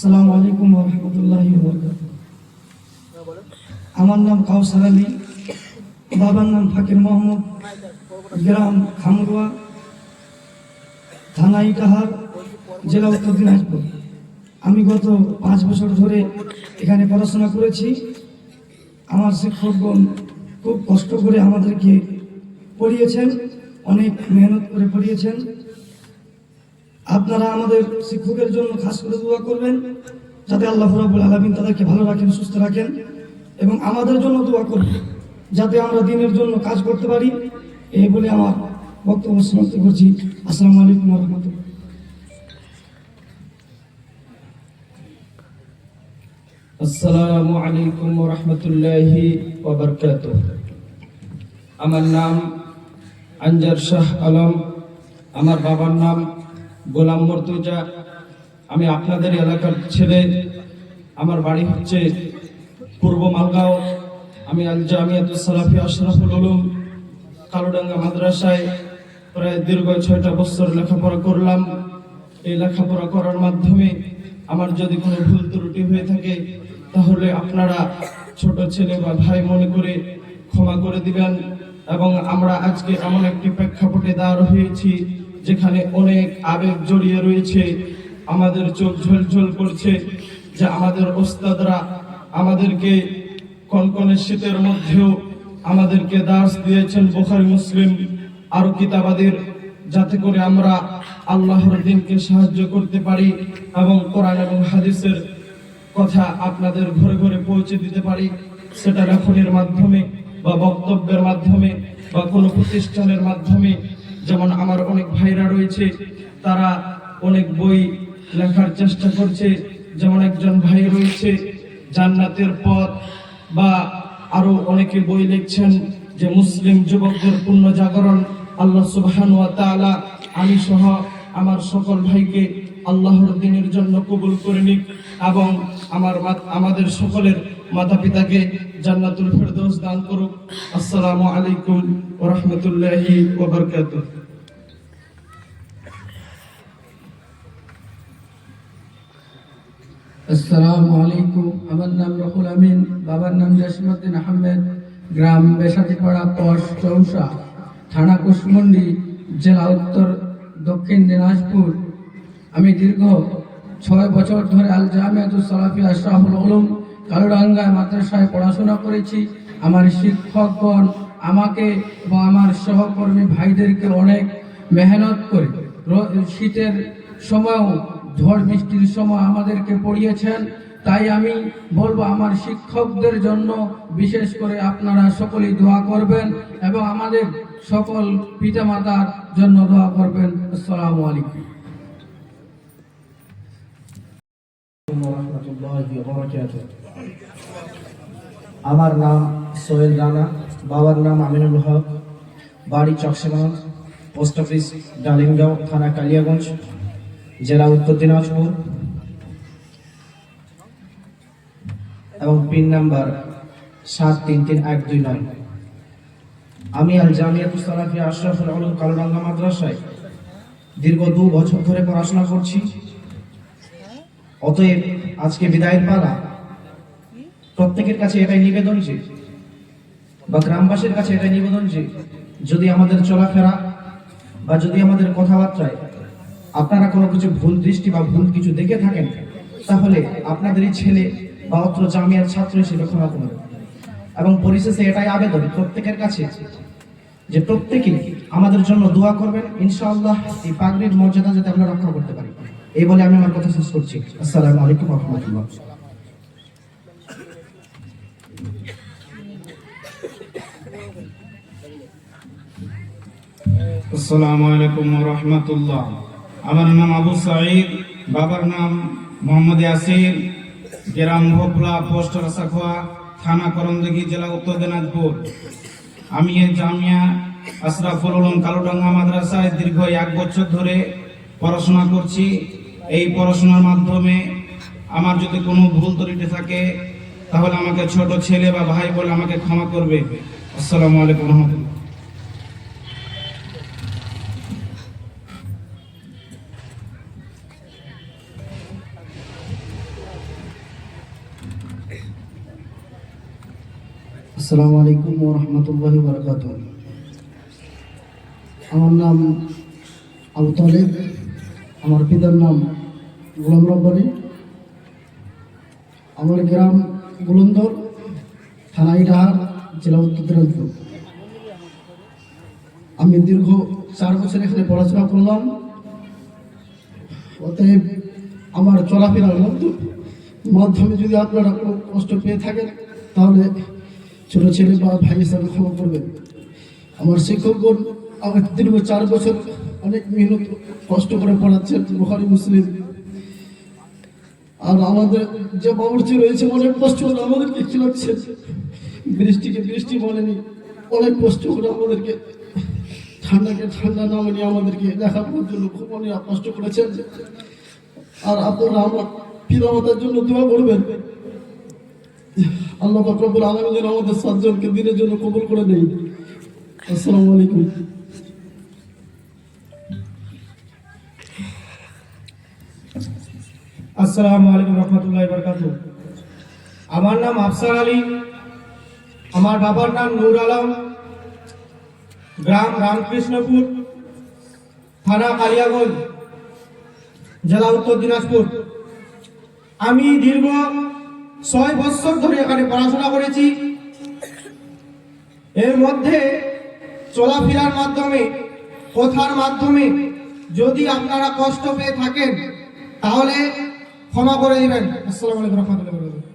আসসালামু আলাইকুম রহমতুল্লাহ আমার নাম কাউসার আলী, বাবার নাম ফাকির মোহাম্মদ, গ্রাম খামরুয়া, থানা ইটাহার, জেলা উত্তর দিনাজপুর। আমি গত পাঁচ বছর ধরে এখানে পড়াশোনা করেছি। আমার শিক্ষকগণ খুব কষ্ট করে আমাদেরকে পড়িয়েছেন, অনেক মেহনত করে পড়িয়েছেন। আপনারা আমাদের শিক্ষকের জন্য খাস করে দোয়া করবেন, যাতে আল্লাহ রাবুল আলমিন তাদেরকে ভালো রাখেন, সুস্থ রাখেন, এবং আমাদের জন্য দোয়া করবেন, যাতে আমরা দিনের জন্য কাজ করতে পারি। এই বলে আমার বক্তব্য সমাপ্ত করছি। আসসালামু আলাইকুম রহমতুল্লাহ। আসসালামু রহমতুল্লাহি আমার নাম আঞ্জার শাহ আলম, আমার বাবার নাম গোলাম মর্তুজা, আমি আপনাদের এলাকার ছেলে। আমার বাড়ি হচ্ছে পূর্ব মালগাঁও। আমি আল জামিয়াতুল সালাফি আশরাফুল উলুম, কালোডাঙ্গা মাদ্রাসায় প্রায় দীর্ঘ ছয়টা বছর লেখাপড়া করলাম। এই লেখাপড়া করার মাধ্যমে আমার যদি কোনো ভুল ত্রুটি হয়ে থাকে, তাহলে আপনারা ছোট ছেলে বা ভাই মনে করে ক্ষমা করে দিবেন। এবং আমরা আজকে এমন একটি প্রেক্ষাপটে দাঁড় হয়েছি যেখানে অনেক আবেগ জড়িয়ে রয়েছে, আমাদের চোখ ঝলঝল করছে, যে আমাদের ওস্তাদরা আমাদেরকে কনকনে শীতের মধ্যেও আমাদেরকে দাস দিয়েছেন বোখারি মুসলিম আরও কিতাবাদের, যাতে করে আমরা আল্লাহর দিনকে সাহায্য করতে পারি এবং কোরআন এবং হাদিসের কথা আপনাদের ঘরে ঘরে পৌঁছে দিতে পারি। সেটা লেখনের মাধ্যমে বা বক্তব্যের মাধ্যমে বা কোনো প্রতিষ্ঠানের মাধ্যমে যেমন আমার অনেক ভাইরা রয়েছে, তারা অনেক বই লেখার চেষ্টা করছে। যেমন একজন ভাই রয়েছে, জান্নাতের পথ বা আরও অনেকে বই লিখছেন যে মুসলিম যুবকদের পূর্ণ জাগরণ, আল্লাহ সুবহান ওয়া তাআলা আমি সহ আমার সকল ভাইকে আল্লাহর দিনের জন্য কবুল করে নিক এবং আমার আমাদের সকলের মাতা পিতাকে জান্নাতুল ফেরদৌস দান করুক। আসসালামু আলাইকুম ওয়া রাহমাতুল্লাহি ওয়া বারাকাতুহু। আসসালামু আলাইকুম। আমার নাম রহুল আমিন, বাবার নাম জসিমুদ্দিন আহমেদ। গ্রাম বেসাতিপাড়া পশ চৌসা, থানা কুশমন্ডি, জেলা উত্তর দক্ষিণ দিনাজপুর। আমি দীর্ঘ ছয় বছর ধরে আল জামিয়াতুল সালাফি আশরাফুল উলুম, কালুডাঙ্গায় মাদ্রাসায় পড়াশোনা করেছি। আমার শিক্ষকগণ আমাকে এবং আমার সহকর্মী ভাইদেরকে অনেক মেহনত করে। শীতের সময়ও ঝড় বৃষ্টির সময় আমাদেরকে পড়িয়েছেন। তাই আমি বলব আমার শিক্ষকদের জন্য বিশেষ করে আপনারা সকলেই দোয়া করবেন এবং আমাদের সকল পিতামাতার জন্য দোয়া করবেন। আসসালামু আলাইকুম। আমার নাম সোহেল রানা, বাবার নাম আমিনুল হক। বাড়ি চকসেগঞ্জ পোস্ট অফিস ডালিমগাঁও, থানা কালিয়াগঞ্জ। জেলা উত্তর দিনাজপুর এবং পিন নাম্বার সাত তিন তিন এক দুই নয়। আমি আল জামিয়াতুল সালাফি আশরাফুল আলম কালুডাঙ্গা মাদ্রাসায় দীর্ঘ দু বছর ধরে পড়াশোনা করছি। অতএব আজকে বিদায়ের পালা। প্রত্যেকের কাছে এটাই নিবেদন যে, বা গ্রামবাসীর কাছে এটাই নিবেদন যে, যদি আমাদের চলাফেরা বা যদি আমাদের কথাবার্তায় আপনারা কোনো কিছু ভুল দৃষ্টি বা ভুল কিছু দেখে থাকেন, তাহলে আপনাদেরই ছেলে বা অত্র জামিয়ার ছাত্র হিসেবে ক্ষমা করবেন এবং পরিশেষে এটাই আবেদন প্রত্যেকের কাছে, যে প্রত্যেকেই আমাদের জন্য দোয়া করবেন, ইনশাআল্লাহ এই পাগড়ির মর্যাদা যাতে আমরা রক্ষা করতে পারি। এই বলে আমি আমার কথা শেষ করছি। আসসালামু আলাইকুম রহমতুল্লাহ। আসসালামু আলাইকুম রহমতুল্লাহ। আমার নাম আবু সাঈদ, বাবার নাম মোহাম্মদ ইয়াসির, গ্রাম ভোপলা, পোস্ট রাসাখোয়া, থানা করমদিঘি, জেলা উত্তর দিনাজপুর। আমি জামিয়া আশরাফুল উলুম কালুডাঙ্গা মাদ্রাসায় দীর্ঘ এক বছর ধরে পড়াশোনা করছি। এই পড়াশোনার মাধ্যমে আমার যদি কোনো ভুল ত্রুটি থাকে, তাহলে আমাকে ছোট ছেলে বা ভাই বলে আমাকে ক্ষমা করবে। আসসালামু আলাইকুম রহমতুল্লাহ। আসসালামু আলাইকুম ও রহমতুল্লাহ বরকাত আমার নাম আবু তালেব। আমার পিতার নাম গোলাম রব্বানি। আমার গ্রাম বুলন্দর, থানা ইটাহার, জেলা উত্তর দিনাজপুর। আমি দীর্ঘ চার বছর এখানে পড়াশোনা করলাম। অতএব আমার চলাফেরার মধ্য মাধ্যমে যদি আপনারা কোনো কষ্ট পেয়ে থাকেন, তাহলে ছোট ছেলে বা ভাই হিসাবে ক্ষমা করবেন। আমার শিক্ষকগণ আমার দীর্ঘ চার বছর অনেক মেহনত কষ্ট করে পড়াচ্ছেন বুখারি, মুসলিম। আর আমাদের যে বাবুর্চি রয়েছে, অনেক কষ্ট করে আমাদেরকে খেলাচ্ছে বৃষ্টিকে বৃষ্টি বলেনি, অনেক কষ্ট করে আমাদেরকে ঠান্ডাকে ঠান্ডা না মেনে আমাদেরকে দেখানোর জন্য খুব অনেক কষ্ট করেছেন। আর আপনারা আমার পিতামাতার জন্য দোয়া করবেন। আল্লাহ ফাকরুল আলম যেন আমাদের সাতজনকে দিনের জন্য কবুল করে নেই। আসসালামু আলাইকুম। আসসালামু আলাইকুম রহমতুল্লাহ বরকাত। আমার নাম আফসার আলী, আমার বাবার নাম নূর আলম। গ্রাম রামকৃষ্ণপুর, থানা কালিয়াগঞ্জ, জেলা উত্তর দিনাজপুর। আমি দীর্ঘ ছয় বছর ধরে এখানে পড়াশোনা করেছি। এর মধ্যে চলাফেরার মাধ্যমে, কথার মাধ্যমে যদি আপনারা কষ্ট পেয়ে থাকেন, তাহলে ক্ষমা করে দেবেন। আসসালামু আলাইকুম রহমতুল্লাহ